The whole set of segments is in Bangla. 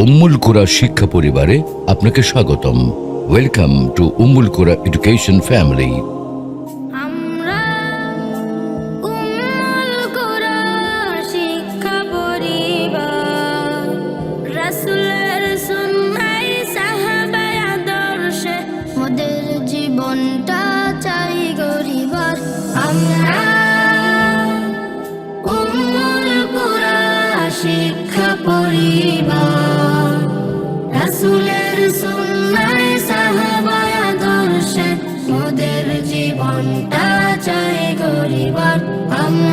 উম্মুল কোরা শিক্ষা পরিবারে আপনাকে স্বাগতম। ওয়েলকাম টু উম্মুল কোরা এডুকেশন ফ্যামিলি I'm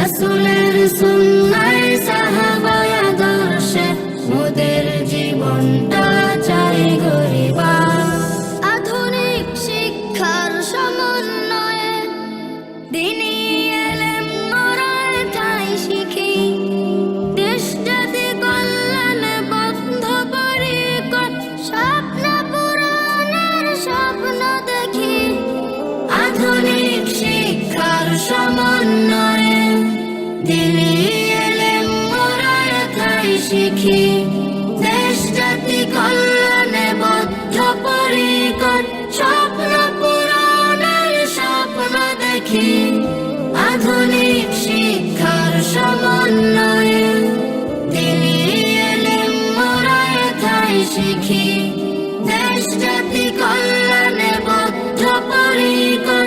রাসুলের সুন্না শিখি। দেশ জাতি কল্যাণে বদ্ধ পরিকর স্বপ্ন পুরাণের স্বপ্ন দেখি। আধুনিক শিক্ষার সমন্বয়ে তিনি এলেন মোরায় থাই শিখি। দেশ জাতি কল্যাণে বদ্ধ পরিকর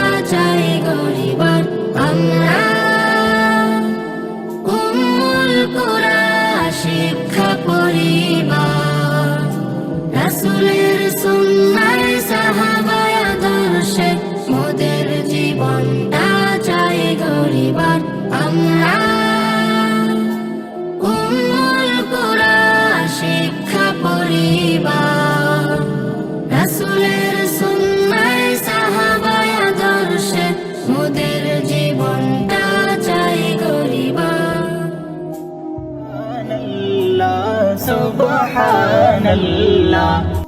سبحان الله.